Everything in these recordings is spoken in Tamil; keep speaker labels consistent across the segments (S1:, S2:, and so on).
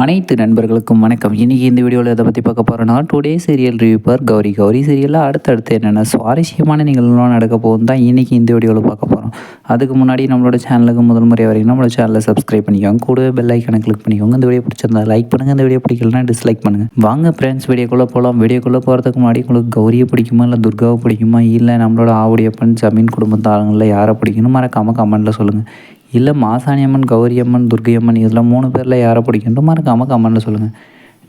S1: அனைத்து நண்பர்களுக்கும் வணக்கம். இன்றைக்கி இந்த வீடியோவில் எதை பற்றி பார்க்க போகிறோன்னா டுடே சீரியல் ரிவ்யூப்பர் கௌரி. கௌரி சீரியலில் அடுத்தடுத்து என்னென்ன சுவாரஸ்யமான நிகழ்வுலாம் நடக்க போகும் தான் இன்றைக்கி இந்த வீடியோவில் பார்க்க போகிறோம் அதுக்கு முன்னாடி நம்மளோட சேனலுக்கு முதல் முறை வரைக்கும் நம்மளோட சேனலை சப்ஸ்கிரைப் பண்ணிக்கோங்க. கூடவே பெல் ஐக்கனை கிளிக் பண்ணிக்கோங்க. இந்த வீடியோ பிடிச்சிருந்தா லைக் பண்ணுங்கள் இந்த வீடியோ பிடிக்கலனா டிஸ்லைக் பண்ணுங்கள் வாங்க ஃப்ரெண்ட்ஸ் வீடியோக்குள்ளே போகலாம் வீடியோக்குள்ளே போகிறதுக்கு முன்னாடி உங்களுக்கு கௌரியை பிடிக்குமா இல்லை துர்காவை பிடிக்குமா? இல்லை நம்மளோட ஆவுடையப்பன் ஜமீன் குடும்பத்தாளங்களில் யாரை பிடிக்கணும் மறக்காமல் கமெண்ட்டில் சொல்லுங்கள் இல்லை மாசாணி அம்மன் கௌரி அம்மன் துர்கை அம்மன் இதில் மூணு பேரில் யாரை பிடிக்குன்ட்டு மறக்காமல் கமெண்ட்டில் சொல்லுங்கள்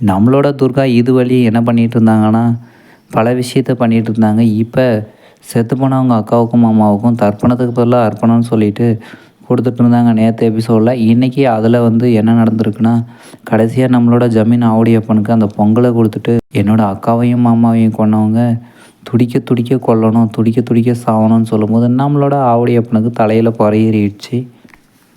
S1: நம்மளோட துர்கா இது வழி என்ன பண்ணிகிட்டு இருந்தாங்கன்னா பல விஷயத்த பண்ணிகிட்டு இருந்தாங்க. இப்போ செத்து போனவங்க அக்காவுக்கும் மாமாவுக்கும் தர்ப்பணத்துக்கு பதிலாக அர்ப்பணம்னு சொல்லிட்டு கொடுத்துட்டு இருந்தாங்க நேற்று எபிசோடில் இன்றைக்கி அதில் வந்து என்ன நடந்திருக்குன்னா கடைசியாக நம்மளோட ஜமீன் ஆவுடியப்பனுக்கு அந்த பொங்கலை கொடுத்துட்டு என்னோடய அக்காவையும் மாமாவையும் கொண்டவங்க துடிக்க துடிக்க கொல்லணும் துடிக்க துடிக்க சாகணும்னு சொல்லும்போது நம்மளோட ஆவடியப்பனுக்கு தலையில் பொறையேறிடுச்சு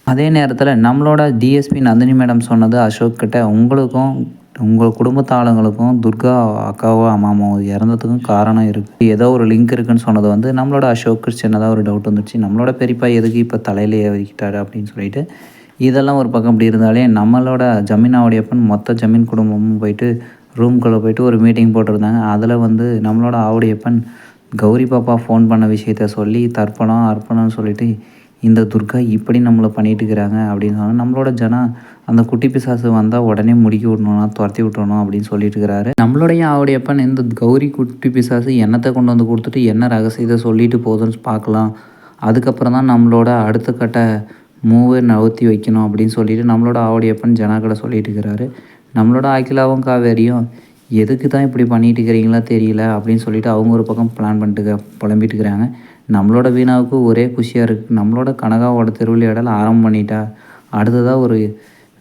S1: அதே நேரத்தில் நம்மளோட டிஎஸ்பி நந்தினி மேடம் சொன்னது அசோக் கிட்ட உங்களுக்கும் உங்கள் குடும்பத்து ஆளுங்களுக்கும் துர்கா அக்காவோ அம்மாவோ இறந்ததுக்கும் காரணம் இருக்குது ஏதோ ஒரு லிங்க் இருக்குன்னு சொன்னது வந்து நம்மளோட அசோக்கு சின்னதாக ஒரு டவுட் வந்துச்சு நம்மளோட பெரியப்பா எதுக்கு இப்போ தலையில் ஏறிக்கிட்டாரு அப்படின்னு சொல்லிட்டு இதெல்லாம் ஒரு பக்கம் அப்படி இருந்தாலே நம்மளோட ஜமீனாவுடையப்பன் மொத்த ஜமீன் குடும்பமும் போயிட்டு ரூம்குள்ளே போயிட்டு ஒரு மீட்டிங் போட்டிருந்தாங்க. அதில் வந்து நம்மளோட ஆவுடையப்பன் கௌரி பாப்பா ஃபோன் பண்ண விஷயத்த சொல்லி தர்ப்பணம் அர்ப்பணம்னு சொல்லிட்டு இந்த துர்கா இப்படி நம்மளை பண்ணிட்டு இருக்கிறாங்க அப்படின்னு சொன்னால் நம்மளோட ஜனா அந்த குட்டி பிசாசு வந்தால் உடனே முடிக்கி விடணும்னா துரத்தி விட்டுறணும் அப்படின்னு சொல்லிட்டு இருக்கிறாரு நம்மளுடைய அப்பன் இந்த கௌரி குட்டி பிசாசு எண்ணத்தை கொண்டு வந்து கொடுத்துட்டு என்ன ரகசியத்தை சொல்லிட்டு போதுன்னு பார்க்கலாம். அதுக்கப்புறம் தான் நம்மளோட அடுத்த கட்ட மூவை நவுத்தி வைக்கணும் அப்படின்னு சொல்லிட்டு நம்மளோட ஆவுடையப்பன் ஜனாக்கிட்ட சொல்லிட்டு இருக்கிறாரு நம்மளோட அகிலாவும் காவேரியும் எதுக்கு தான் இப்படி பண்ணிட்டு இருக்கிறீங்களா தெரியல அப்படின்னு சொல்லிட்டு அவங்க ஒரு பக்கம் பிளான் பண்ணிட்டு புலம்பிட்டு இருக்கிறாங்க நம்மளோட வீணாவுக்கு ஒரே குஷியாக இருக்குது நம்மளோட கனகாவோட திருவிளையாடல் ஆரம்பம் பண்ணிட்டா அடுத்ததாக ஒரு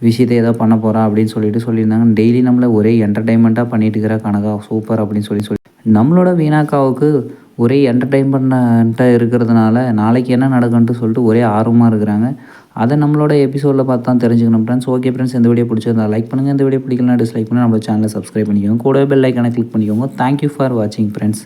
S1: விஷயத்தை ஏதோ பண்ண போகிறா அப்படின்னு சொல்லிட்டு சொல்லியிருந்தாங்க. டெய்லி நம்மளை ஒரே என்டர்டைன்மெண்ட்டாக பண்ணிட்டு இருக்கிற கனகா சூப்பர் அப்படின்னு சொல்லி சொல்லி. நம்மளோட வீணாக்காவுக்கு ஒரே என்டர்டைன்மெண்ட்டாக இருக்கிறதுனால நாளைக்கு என்ன நடக்குன்ட்டு சொல்லிட்டு ஒரே ஆர்வமாக இருக்கிறாங்க. அதை நம்மளோட எபிசோடில் பார்த்து தான் தெரிஞ்சுக்கணும் ஃப்ரெண்ட்ஸ் ஓகே ஃப்ரெண்ட்ஸ் இந்த வீடியோ பிடிச்சிருந்தா லைக் பண்ணுங்கள் இந்த வீடியோ பிடிக்கலாம் டிஸ்லைக் பண்ணி நம்ம சேனலை சப்ஸ்கிரைப் பண்ணிக்கோங்க. கூட பெல் ஐக்கனை கிளிக் பண்ணிக்கோங்க. தேங்க்யூ ஃபார் வாட்சிங் ஃப்ரெண்ட்ஸ்